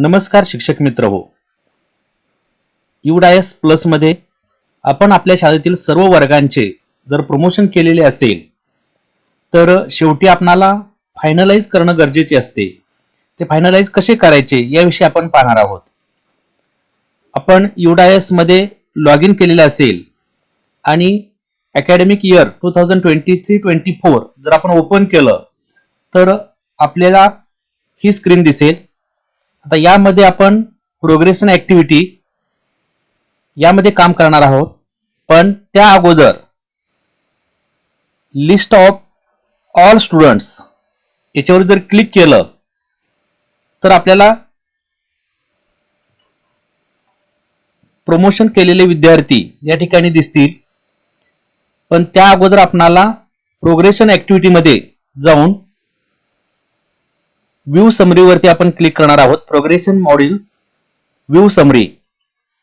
नमस्कार शिक्षक मित्र हो. युडायस प्लसमध्ये आपण आपल्या शाळेतील सर्व वर्गांचे जर प्रमोशन केलेले असेल तर शेवटी आपणाला फायनलाइज करणं गरजेचे असते. ते फायनलाइज कसे करायचे याविषयी आपण पाहणार आहोत. आपण युडायसमध्ये लॉग इन केलेले असेल आणि academic year two thousand twenty three twenty four जर आपण ओपन केलं तर आपल्याला ही स्क्रीन दिसेल. आता यामध्ये आपण प्रोग्रेशन ऍक्टिव्हिटी यामध्ये काम करणार आहोत. पण त्या अगोदर लिस्ट ऑफ ऑल स्टुडंट्स याच्यावर जर क्लिक केलं तर आपल्याला प्रमोशन केलेले विद्यार्थी या ठिकाणी दिसतील. पण त्या अगोदर आपणाला प्रोग्रेशन ऍक्टिव्हिटीमध्ये जाऊन व्ह्यू समरीवरती आपण क्लिक करणार आहोत. प्रोग्रेशन मॉड्यूल व्ह्यू समरी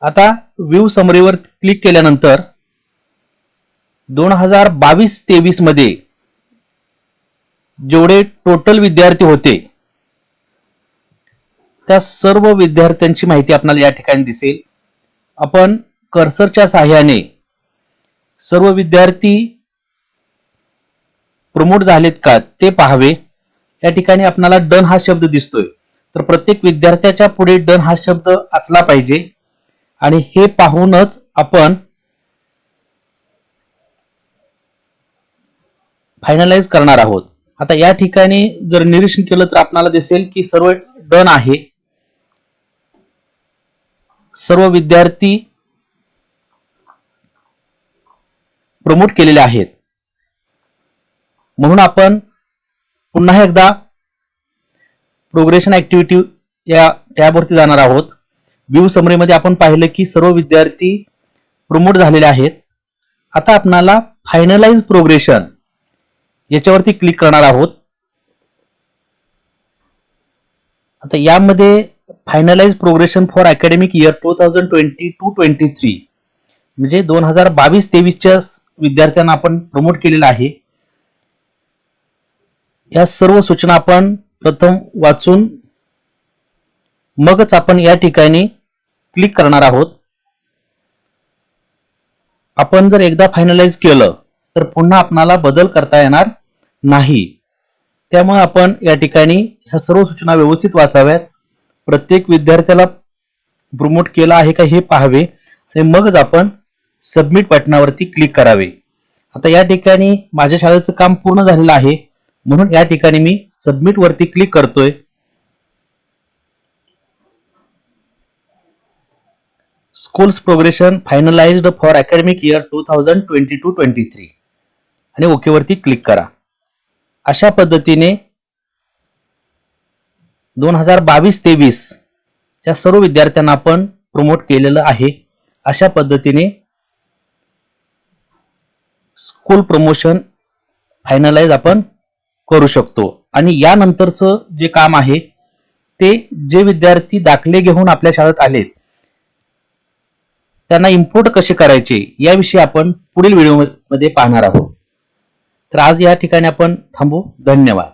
आता व्ह्यू समरीवर क्लिक केल्यानंतर दोन हजार बावीस तेवीसमध्ये जेवढे टोटल विद्यार्थी होते त्या सर्व विद्यार्थ्यांची माहिती आपल्याला या ठिकाणी दिसेल. आपण कर्सरच्या सहाय्याने सर्व विद्यार्थी प्रमोट झालेत का ते पाहावे. या ठिकाणी आपल्याला डन हा शब्द दिसतोय. तर प्रत्येक विद्यार्थ्याच्या पुढे डन हा शब्द असला पाहिजे. आणि हे पाहूनच आपण फायनलाइज करणार आहोत. आता या ठिकाणी जर निरीक्षण केलं तर आपल्याला दिसेल की सर्व डन आहे. सर्व विद्यार्थी प्रमोट केलेले आहेत. म्हणून आपण पुन्हा एकदा प्रोग्रेशन ऍक्टिव्हिटी या टॅबवरती जाणार आहोत. व्ह्यू समरीमध्ये आपण पाहिलं की सर्व विद्यार्थी प्रमोट झालेले आहेत. आता आपणाला फायनलाइज प्रोग्रेशन याच्यावरती क्लिक करणार आहोत. आता यामध्ये finalise progression for academic year two thousand twenty two twenty three म्हणजे दोन हजार बावीस तेवीसच्या विद्यार्थ्यांना आपण प्रमोट केलेलं आहे. या सर्व सूचना आपण प्रथम वाचून मगच आपण या ठिकाणी क्लिक करणार आहोत. आपण जर एकदा फायनलाइज केलं तर पुन्हा आपणाला बदल करता येणार नाही. त्यामुळे आपण या ठिकाणी ह्या सर्व सूचना व्यवस्थित वाचाव्यात. प्रत्येक विद्यार्थ्याला प्रमोट केला आहे का हे पाहावे. आणि मगच आपण सबमिट बटनावरती क्लिक करावे. आता या ठिकाणी माझ्या शाळेचं काम पूर्ण झालेलं आहे. म्हणून या ठिकाणी मी सबमिट वरती क्लिक करतोय. Schools progression finalised for academic year two thousand twenty two twenty three आणि ओके वरती क्लिक करा. अशा पद्धतीने दोन हजार बावीस तेवीस च्या सर्व विद्यार्थ्यांना आपण प्रमोट केलेलं आहे. अशा पद्धतीने स्कूल प्रमोशन फायनलाइज आपण करू शकतो. आणि यानंतरचं जे काम आहे ते जे विद्यार्थी दाखले घेऊन आपल्या शाळेत आलेत त्यांना इम्पोर्ट कसे करायचे याविषयी आपण पुढील व्हिडिओमध्ये पाहणार आहोत. तर आज या ठिकाणी आपण थांबू. धन्यवाद.